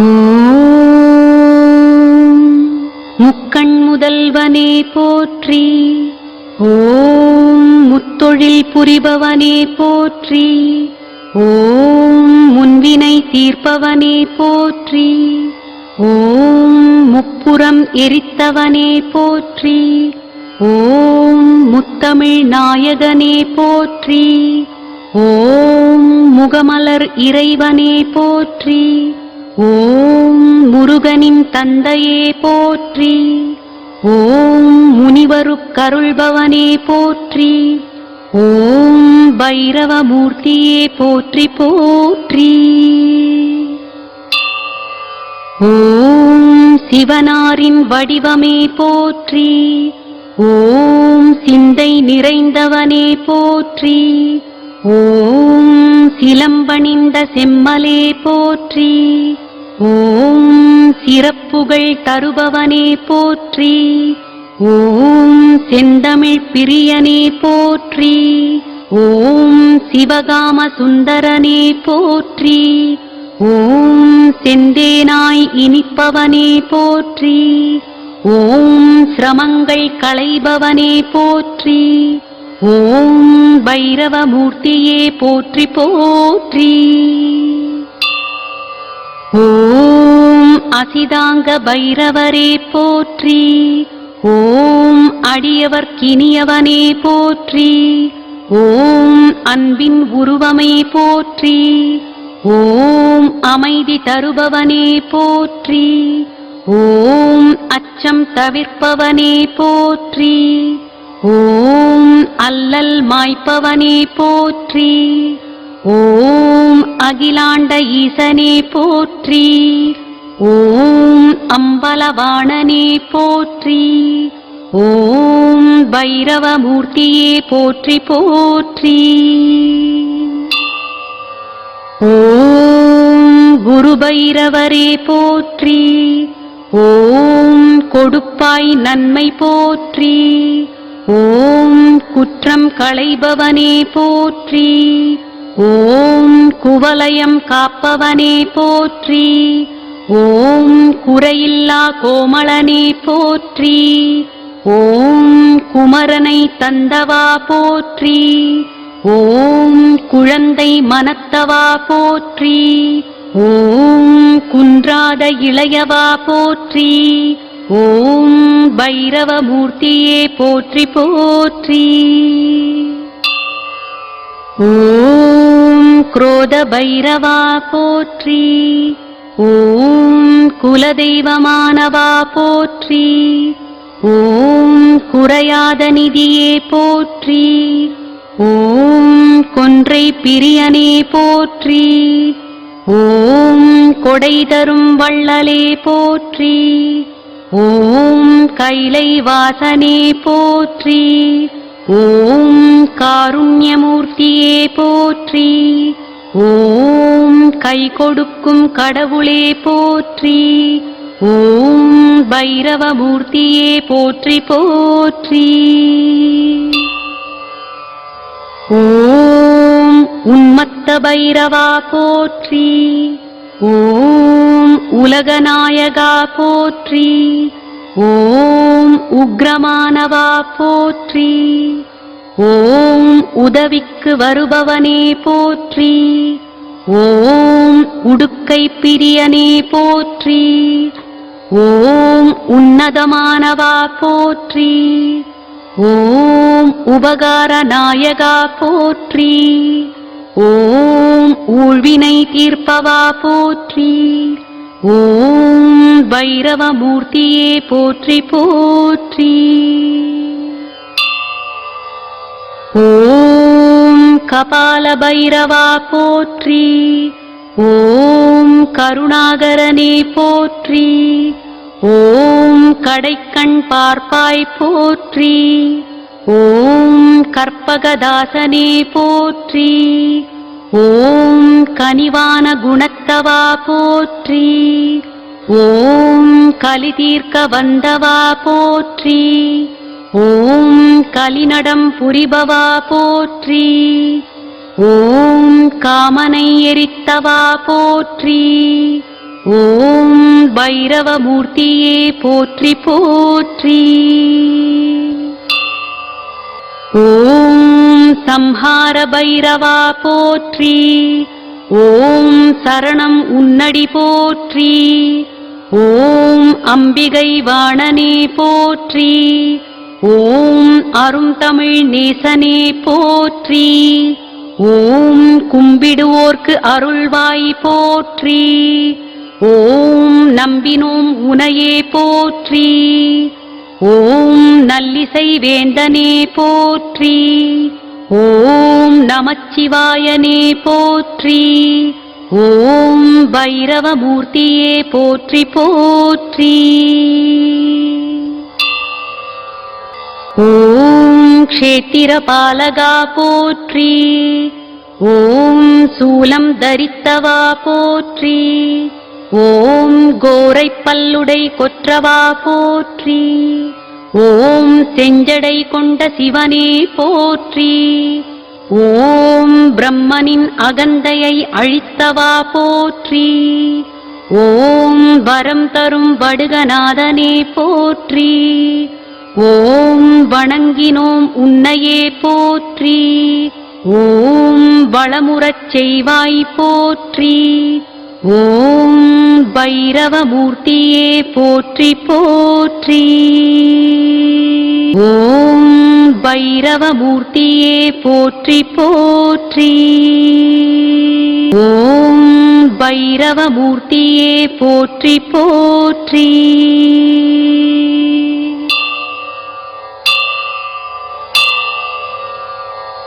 ஓம். முக்கண் முதல்வனே போற்றி. ஓம் முத்தொழில் புரிபவனே போற்றி. ஓம் முன்வினை தீர்ப்பவனே போற்றி. ஓம் முப்புறம் எரித்தவனே போற்றி. ஓம் முத்தமிழ் நாயகனே போற்றி. ஓம் முகமலர் இறைவனே போற்றி. ஓம் முருகனின் தந்தையே போற்றி. ஓம் முனிவருக்கருள்பவனே போற்றி. ஓம் பைரவமூர்த்தியே போற்றி போற்றி. ஓம் சிவனாரின் வடிவமே போற்றி. ஓம் சிந்தை நிறைந்தவனே போற்றி. ஓம் சிலம்பணிந்த செம்மலே போற்றி. ஓம் சிறப்புகள் தருபவனே போற்றி. ஓம் செந்தமிழ் பிரியனே போற்றி. ஓம் சிவகாம சுந்தரனே போற்றி. ஓம் செந்தேனாய் இனிப்பவனே போற்றி. ஓம் சிரமங்கள் களைபவனே போற்றி. ஓம் பைரவமூர்த்தியே போற்றி போற்றி. ஓம் அசிதாங்க பைரவரே போற்றி. ஓம் அடியவர்க்கினியவனே போற்றி. ஓம் அன்பின் உருவமே போற்றி. ஓம் அமைதி தருபவனே போற்றி. ஓம் அச்சம் தவிர்ப்பவனே போற்றி. ஓம் அல்லல் மாய்ப்பவனே போற்றி. ஓம் அகிலாண்ட ஈசனே போற்றி ஓம் அம்பலவாணனே போற்றி ஓம் பைரவமூர்த்தியே போற்றி போற்றி ஓம் குரு பைரவரே போற்றி ஓம் கொடுப்பாய் நன்மை போற்றி ஓம் குற்றம் களைபவனே போற்றி ஓம் குவலயம் காப்பவனே போற்றி. ஓம் குறையில்லா கோமளனே போற்றி. ஓம் குமரனை தந்தவா போற்றி. ஓம் குழந்தை மனத்தவா போற்றி. ஓம் குன்றாத இளையவா போற்றி. ஓம் பைரவமூர்த்தியே போற்றி போற்றி. ஓம் குரோத பைரவா போற்றி. ஓம் குலதெய்வமானவா போற்றி. ஓம் குறையாத நிதியே போற்றி. ஓம் கொன்றை பிரியனே போற்றி. ஓம் கொடை தரும் வள்ளலே போற்றி. ஓம் கைலை வாசனே போற்றி. ஓம் காருண்யமூர்த்தியே போற்றி ஓம் கை கொடுக்கும் கடவுளே போற்றி ஓம் பைரவமூர்த்தியே போற்றி போற்றி. ஓம் உன்மத்த பைரவா போற்றி ஓம் உலகநாயகா போற்றி ஓம் உக்ரமானவா போற்றி. ஓம் உதவிக்கு வருபவனே போற்றி. ஓம் உடுக்கை பிரியனே போற்றி. ஓம் உன்னதமானவா போற்றி. ஓம் உபகார நாயகா போற்றி. ஓம் ஊழ்வினை தீர்ப்பவா போற்றி. ஓம் பைரவமூர்த்தியே போற்றி போற்றி. ஓம் கபால பைரவா போற்றி. ஓம் கருணாகரனே போற்றி. ஓம் கடைக்கண் பார்ப்பாய் போற்றி. ஓம் கற்பகதாசனே போற்றி. ஓம் கனிவான குணத்தவா போற்றி. ஓம் கலி தீர்க்க வந்தவா போற்றி. ஓம் கலிநடம் புரிபவா போற்றி. ஓம் காமனை எரித்தவா போற்றி. ஓம் பைரவமூர்த்தியே போற்றி போற்றி. ஓம் சம்ஹார பைரவா போற்றி. ஓம் சரணம் உன்னடி போற்றி. ஓம் அம்பிகை வாணனே போற்றி. ஓம் அரும் தமிழ் நேசனே போற்றி. ஓம் கும்பிடுவோர்க்கு அருள்வாய் போற்றி. ஓம் நம்பினோம் உனையே போற்றி. ஓம் நல்லிசை வேந்தனே போற்றி. ஓம் நமச்சிவாயனே போற்றி. ஓம் பைரவமூர்த்தியே போற்றி போற்றி. ஓம் க்ஷேத்திரபாலகா போற்றி. ஓம் சூலம் தரித்தவா போற்றி. ஓம் கோரைப்பல்லுடை கொற்றவா போற்றி. ஓம் செஞ்சடை கொண்ட சிவனே போற்றி. ஓம் பிரம்மனின் அகந்தையை அழித்தவா போற்றி. ஓம் வரம் தரும் வடுகநாதனே போற்றி. ஓம் வணங்கினோம் உன்னையே போற்றி. ஓம் வளமுறச் செய்வாய் போற்றி. ஓம் பைரவமூர்த்தியே போற்றி போற்றி. ஓம் பைரவமூர்த்தியே போற்றி போற்றி. ஓம் பைரவமூர்த்தியே போற்றி போற்றி.